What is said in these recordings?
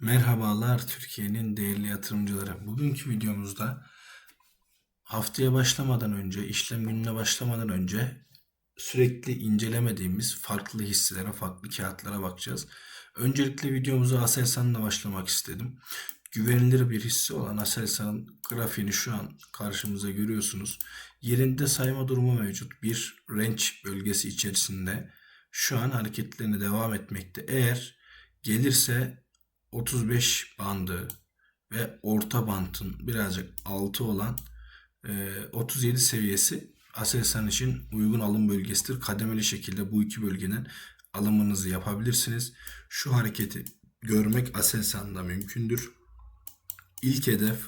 Merhabalar Türkiye'nin değerli yatırımcıları. Bugünkü videomuzda haftaya başlamadan önce, işlem gününe başlamadan önce sürekli incelemediğimiz farklı hisselere, farklı kağıtlara bakacağız. Öncelikle videomuza Aselsan'la başlamak istedim. Güvenilir bir hisse olan Aselsan'ın grafiğini şu an karşımıza görüyorsunuz. Yerinde sayma durumu mevcut. Bir range bölgesi içerisinde şu an hareketlerine devam etmekte. Eğer gelirse 35 bandı ve orta bantın birazcık altı olan e, 37 seviyesi Aselsan için uygun alım bölgesidir. Kademeli şekilde bu iki bölgeden alımınızı yapabilirsiniz. Şu hareketi görmek Aselsan'da mümkündür. İlk hedef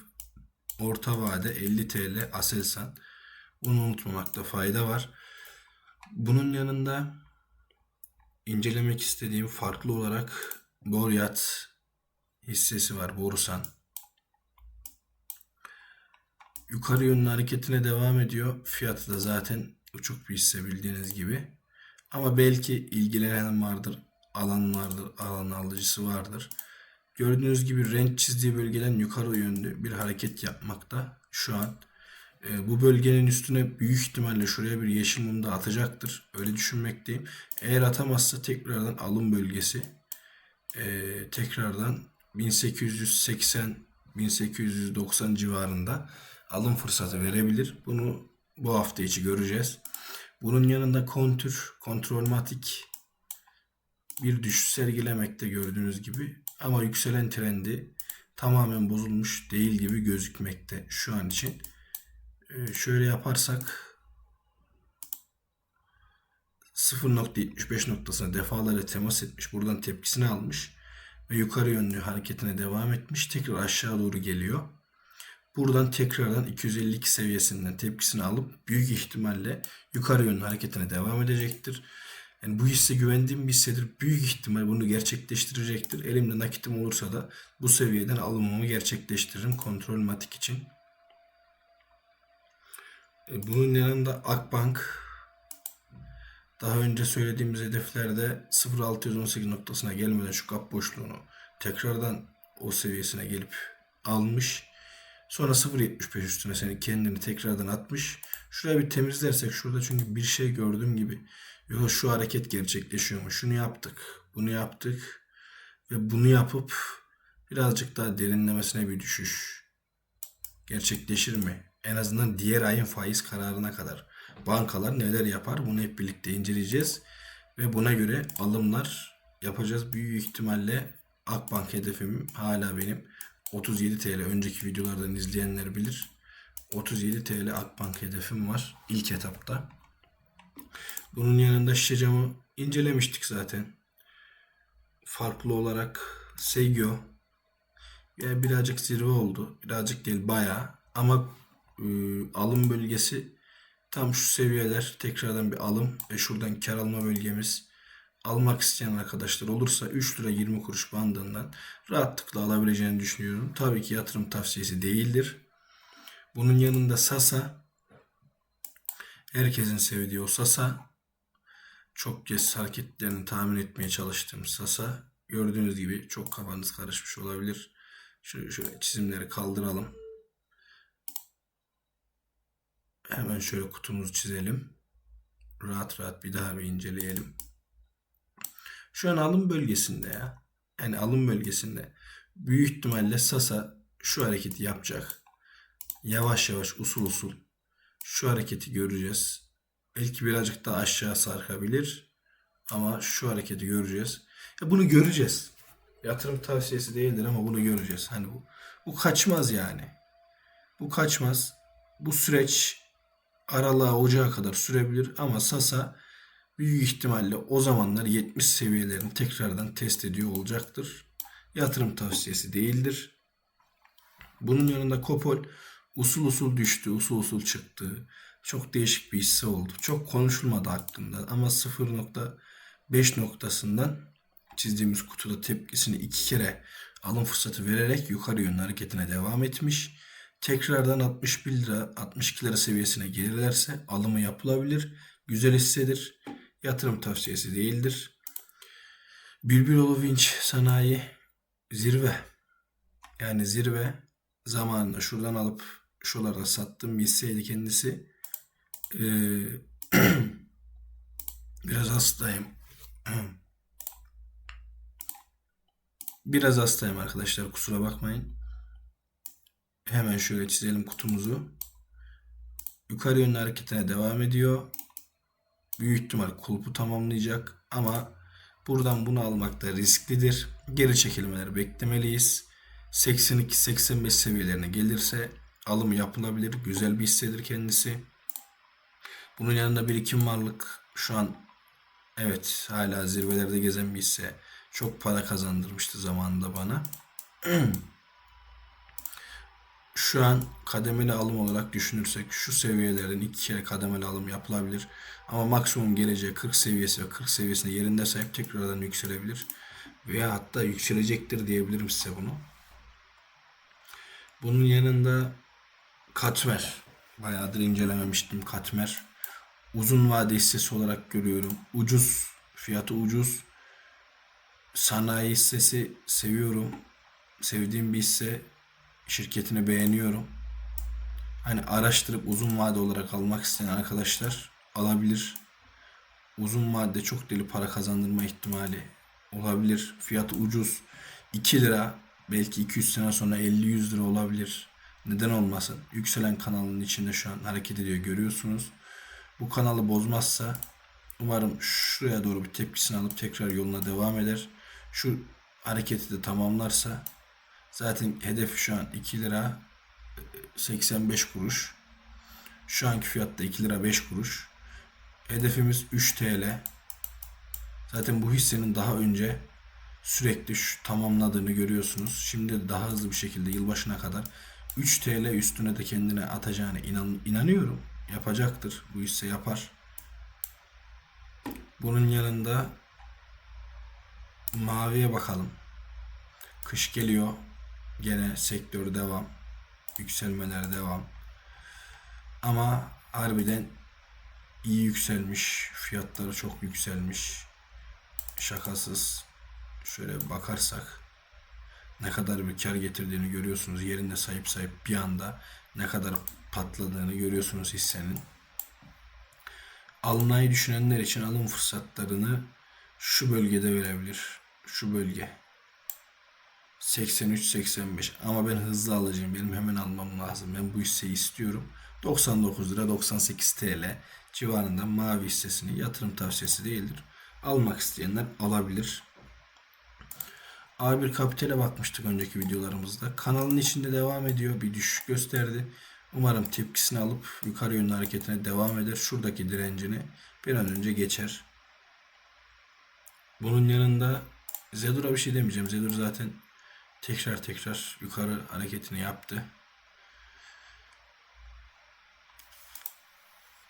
orta vade 50 TL Aselsan. Bunu unutmamakta fayda var. Bunun yanında incelemek istediğim farklı olarak Boryat hissesi var Borusan. Yukarı yönlü hareketine devam ediyor. Fiyatı da zaten uçuk bir hisse bildiğiniz gibi. Ama belki ilgilenen vardır, alan vardır, alan alıcısı vardır. Gördüğünüz gibi renk çizdiği bölgeden yukarı yönlü bir hareket yapmakta şu an. E, bu bölgenin üstüne büyük ihtimalle şuraya bir yeşil mum da atacaktır. Öyle düşünmekteyim. Eğer atamazsa tekrardan alım bölgesi. E, tekrardan 1880-1890 civarında alım fırsatı verebilir. Bunu bu hafta içi göreceğiz. Bunun yanında kontür, kontrolmatik bir düşüş sergilemekte gördüğünüz gibi. Ama yükselen trendi tamamen bozulmuş değil gibi gözükmekte şu an için. Ee, şöyle yaparsak 0.75 noktasına defalarca temas etmiş. Buradan tepkisini almış ve yukarı yönlü hareketine devam etmiş. Tekrar aşağı doğru geliyor. Buradan tekrardan 252 seviyesinden tepkisini alıp büyük ihtimalle yukarı yönlü hareketine devam edecektir. Yani bu hisse güvendiğim bir hissedir. Büyük ihtimal bunu gerçekleştirecektir. Elimde nakitim olursa da bu seviyeden alımımı gerçekleştiririm kontrol matik için. E, bunun yanında Akbank daha önce söylediğimiz hedeflerde 0.618 noktasına gelmeden şu kap boşluğunu tekrardan o seviyesine gelip almış. Sonra 0.75 üstüne seni kendini tekrardan atmış. Şuraya bir temizlersek şurada çünkü bir şey gördüğüm gibi. Yok şu hareket gerçekleşiyormuş. Şunu yaptık. Bunu yaptık. Ve bunu yapıp birazcık daha derinlemesine bir düşüş gerçekleşir mi? En azından diğer ayın faiz kararına kadar bankalar neler yapar bunu hep birlikte inceleyeceğiz. Ve buna göre alımlar yapacağız. Büyük ihtimalle Akbank hedefim hala benim 37 TL. Önceki videolardan izleyenler bilir. 37 TL Akbank hedefim var ilk etapta. Bunun yanında şişe camı incelemiştik zaten. Farklı olarak Seigyo yani birazcık zirve oldu. Birazcık değil bayağı. Ama e, alım bölgesi tam şu seviyeler tekrardan bir alım ve şuradan kar alma bölgemiz almak isteyen arkadaşlar olursa 3 lira 20 kuruş bandından rahatlıkla alabileceğini düşünüyorum. Tabii ki yatırım tavsiyesi değildir. Bunun yanında Sasa herkesin sevdiği o Sasa çok kez hareketlerini tahmin etmeye çalıştığım Sasa gördüğünüz gibi çok kafanız karışmış olabilir. Şöyle, şöyle çizimleri kaldıralım. Hemen şöyle kutumuzu çizelim. Rahat rahat bir daha bir inceleyelim. Şu an alım bölgesinde ya. Yani alım bölgesinde. Büyük ihtimalle Sasa şu hareketi yapacak. Yavaş yavaş usul usul şu hareketi göreceğiz. Belki birazcık daha aşağı sarkabilir. Ama şu hareketi göreceğiz. Ya bunu göreceğiz. Yatırım tavsiyesi değildir ama bunu göreceğiz. Hani bu, bu kaçmaz yani. Bu kaçmaz. Bu süreç aralığa ocağa kadar sürebilir ama Sasa büyük ihtimalle o zamanlar 70 seviyelerini tekrardan test ediyor olacaktır. Yatırım tavsiyesi değildir. Bunun yanında Kopol usul usul düştü, usul usul çıktı. Çok değişik bir hisse oldu. Çok konuşulmadı hakkında ama 0.5 noktasından çizdiğimiz kutuda tepkisini iki kere alım fırsatı vererek yukarı yönlü hareketine devam etmiş. Tekrardan 61 lira 62 lira seviyesine gelirlerse alımı yapılabilir. Güzel hissedir. Yatırım tavsiyesi değildir. Bülbüloğlu Vinç Sanayi zirve. Yani zirve zamanında şuradan alıp şuralarda sattığım bir hisseydi kendisi. Ee, biraz hastayım. Biraz hastayım arkadaşlar kusura bakmayın. Hemen şöyle çizelim kutumuzu. Yukarı yönlü hareketine devam ediyor. Büyük ihtimal kulpu tamamlayacak ama buradan bunu almak da risklidir. Geri çekilmeleri beklemeliyiz. 82-85 seviyelerine gelirse alım yapılabilir. Güzel bir hissedir kendisi. Bunun yanında birikim varlık şu an evet hala zirvelerde gezen bir hisse. Çok para kazandırmıştı zamanında bana. Şu an kademeli alım olarak düşünürsek şu seviyelerin iki kere kademeli alım yapılabilir. Ama maksimum geleceği 40 seviyesi ve 40 seviyesinde yerinde sahip tekrardan yükselebilir. Veya hatta yükselecektir diyebilirim size bunu. Bunun yanında Katmer. Bayağıdır incelememiştim Katmer. Uzun vade hissesi olarak görüyorum. Ucuz. Fiyatı ucuz. Sanayi hissesi seviyorum. Sevdiğim bir hisse. Şirketini beğeniyorum. Hani araştırıp uzun vade olarak almak isteyen arkadaşlar alabilir. Uzun vadede çok deli para kazandırma ihtimali olabilir. Fiyatı ucuz. 2 lira belki 200 sene sonra 50-100 lira olabilir. Neden olmasın? Yükselen kanalın içinde şu an hareket ediyor görüyorsunuz. Bu kanalı bozmazsa umarım şuraya doğru bir tepkisini alıp tekrar yoluna devam eder. Şu hareketi de tamamlarsa zaten hedef şu an 2 lira 85 kuruş. Şu anki fiyatta 2 lira 5 kuruş. Hedefimiz 3 TL. Zaten bu hissenin daha önce sürekli şu tamamladığını görüyorsunuz. Şimdi daha hızlı bir şekilde yılbaşına kadar 3 TL üstüne de kendine atacağını inan, inanıyorum. Yapacaktır. Bu hisse yapar. Bunun yanında maviye bakalım. Kış geliyor. Gene sektör devam. Yükselmeler devam. Ama harbiden iyi yükselmiş. Fiyatları çok yükselmiş. Şakasız. Şöyle bakarsak ne kadar bir kar getirdiğini görüyorsunuz. Yerinde sahip sahip bir anda ne kadar patladığını görüyorsunuz hissenin. Almayı düşünenler için alım fırsatlarını şu bölgede verebilir. Şu bölge. 83-85 ama ben hızlı alacağım. Benim hemen almam lazım. Ben bu hisseyi istiyorum. 99 lira 98 TL civarında mavi hissesini yatırım tavsiyesi değildir. Almak isteyenler alabilir. A1 Kapital'e bakmıştık önceki videolarımızda. Kanalın içinde devam ediyor. Bir düşüş gösterdi. Umarım tepkisini alıp yukarı yönlü hareketine devam eder. Şuradaki direncini bir an önce geçer. Bunun yanında Zedur'a bir şey demeyeceğim. Zedur zaten tekrar tekrar yukarı hareketini yaptı.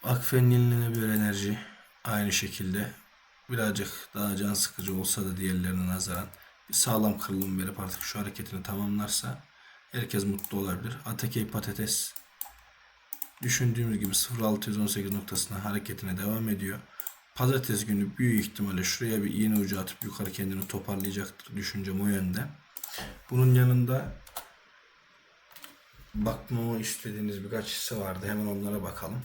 Akfen yenilenebilir enerji aynı şekilde birazcık daha can sıkıcı olsa da diğerlerine nazaran bir sağlam kırılım verip artık şu hareketini tamamlarsa herkes mutlu olabilir. Atakey patates düşündüğümüz gibi 0618 noktasına hareketine devam ediyor. Pazartesi günü büyük ihtimalle şuraya bir iğne ucu atıp yukarı kendini toparlayacaktır düşüncem o yönde. Bunun yanında bakmamı istediğiniz birkaç hisse vardı. Hemen onlara bakalım.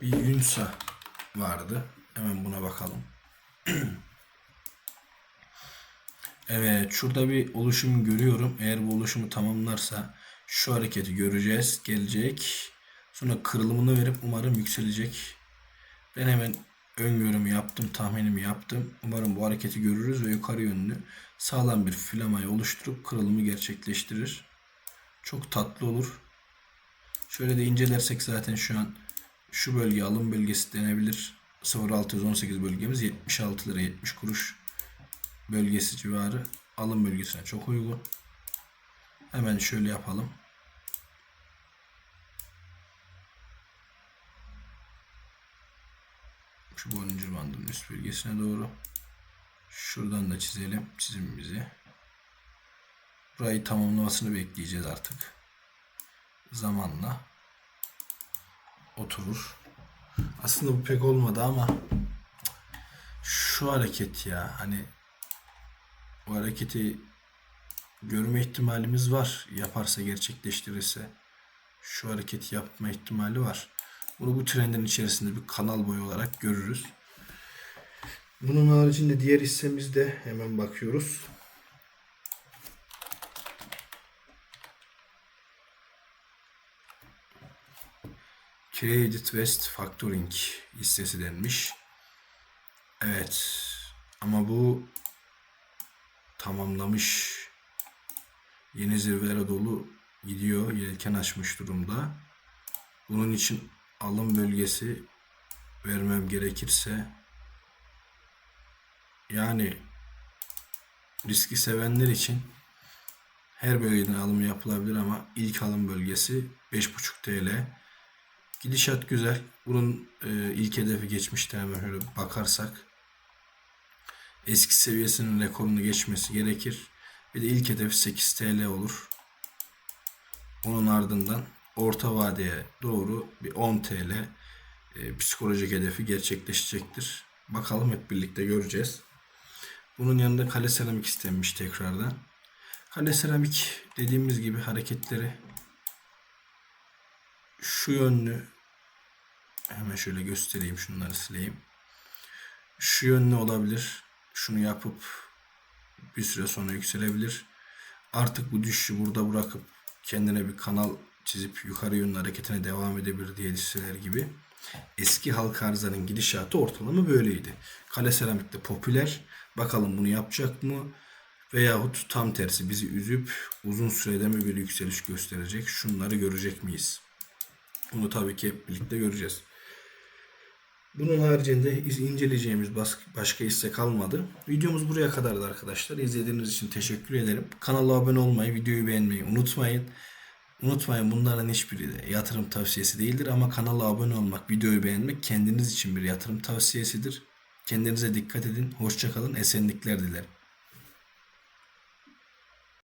Bir Yunsa vardı. Hemen buna bakalım. evet şurada bir oluşum görüyorum. Eğer bu oluşumu tamamlarsa şu hareketi göreceğiz. Gelecek. Sonra kırılımını verip umarım yükselecek. Ben hemen öngörümü yaptım, tahminimi yaptım. Umarım bu hareketi görürüz ve yukarı yönlü sağlam bir filamayı oluşturup kırılımı gerçekleştirir. Çok tatlı olur. Şöyle de incelersek zaten şu an şu bölge alım bölgesi denebilir. 0618 bölgemiz 76 lira 70 kuruş bölgesi civarı alım bölgesine çok uygun. Hemen şöyle yapalım. Şu boncuk bandının üst bölgesine doğru. Şuradan da çizelim çizimimizi. Burayı tamamlamasını bekleyeceğiz artık. Zamanla. oturur. Aslında bu pek olmadı ama şu hareket ya hani bu hareketi görme ihtimalimiz var. Yaparsa gerçekleştirirse şu hareketi yapma ihtimali var. Bunu bu trendin içerisinde bir kanal boyu olarak görürüz. Bunun haricinde diğer hissemizde hemen bakıyoruz. Credit West Factoring hissesi denmiş. Evet. Ama bu tamamlamış. Yeni zirvelere dolu gidiyor. Yelken açmış durumda. Bunun için alım bölgesi vermem gerekirse yani riski sevenler için her bölgeden alım yapılabilir ama ilk alım bölgesi 5.5 TL. Gidişat güzel. Bunun e, ilk hedefi geçmişte hemen şöyle bakarsak eski seviyesinin rekorunu geçmesi gerekir. Bir de ilk hedef 8 TL olur. Onun ardından orta vadeye doğru bir 10 TL e, psikolojik hedefi gerçekleşecektir. Bakalım hep birlikte göreceğiz. Bunun yanında kale seramik istenmiş tekrardan. Kale seramik dediğimiz gibi hareketleri şu yönlü hemen şöyle göstereyim şunları sileyim. Şu yönlü olabilir. Şunu yapıp bir süre sonra yükselebilir. Artık bu düşüşü burada bırakıp kendine bir kanal çizip yukarı yönlü hareketine devam edebilir diye hisseler gibi. Eski halka arzların gidişatı ortalama böyleydi. Kale seramikte popüler. Bakalım bunu yapacak mı? Veyahut tam tersi bizi üzüp uzun sürede mi bir yükseliş gösterecek? Şunları görecek miyiz? Bunu tabii ki hep birlikte göreceğiz. Bunun haricinde iz- inceleyeceğimiz başka hisse kalmadı. Videomuz buraya kadardı arkadaşlar. İzlediğiniz için teşekkür ederim. Kanala abone olmayı, videoyu beğenmeyi unutmayın. Unutmayın bunların hiçbiri de yatırım tavsiyesi değildir ama kanala abone olmak, videoyu beğenmek kendiniz için bir yatırım tavsiyesidir. Kendinize dikkat edin. Hoşçakalın. Esenlikler dilerim.